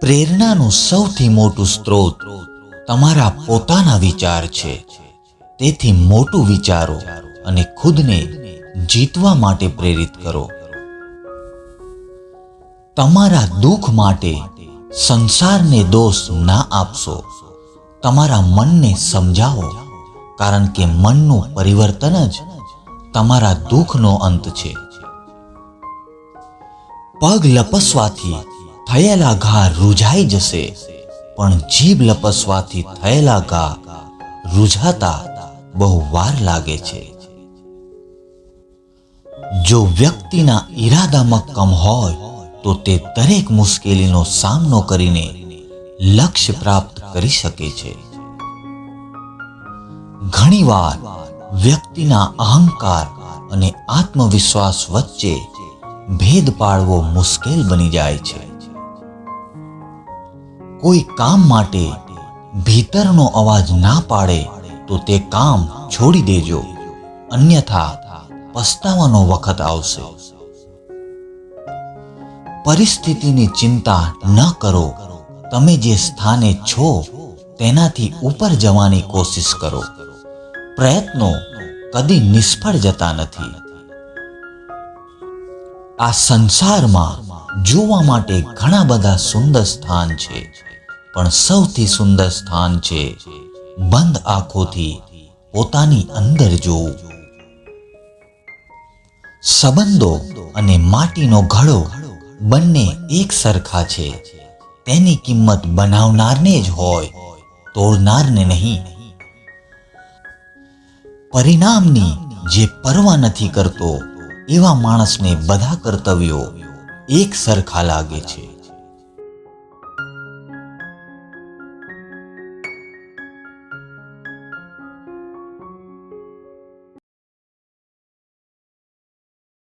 પ્રેરણાનું સૌથી મોટું સ્ત્રોત તમારા પોતાના વિચાર છે. તેથી મોટું વિચારો અને ખુદને જીતવા માટે પ્રેરિત કરો. તમારા દુઃખ માટે સંસારને દોષ ના આપશો. તમારા મનને સમજાવો, કારણ કે મનનું પરિવર્તન જ તમારા દુઃખનો અંત છે. પગ લપસવાથી થયેલા ઘા રૂઝાઈ જશે, પણ જીભ લપસવાથી થયેલા ઘા રૂઝાતા બહુ વાર લાગે છે. જો વ્યક્તિના ઈરાદામાં કમ હોય, તો તે દરેક મુશ્કેલીનો સામનો કરીને લક્ષ્ય પ્રાપ્ત કરી શકે છે. ઘણીવાર વ્યક્તિના અહંકાર અને આત્મવિશ્વાસ વચ્ચે ભેદ પાડવો મુશ્કેલ બની જાય છે. કોઈ કામ માટે ભીતરનો અવાજ ના પાડે, તો તે કામ છોડી દેજો. અન્યથા પસ્તાવાનો વખત આવશે. પરિસ્થિતિની ચિંતા ન કરો. તમે જે સ્થાને છો, તેનાથી ઉપર જવાની કોશિશ કરો. પ્રયત્નો કદી નિષ્ફળ જતા નથી. આ સંસારમાં જોવા માટે ઘણા બધા સુંદર સ્થાન છે. પણ સૌથી સુંદર સ્થાન છે બંધ આંખોથી પોતાની અંદર જોવું. સંબંધો અને માટીનો ઘડો બંને એક સરખા છે. તેની કિંમત બનાવનારને જ હોય, તોડનારને નહીં. પરિણામની જે પરવા નથી કરતો, એવા માણસને બધા કર્તવ્યો એક સરખા લાગે છે.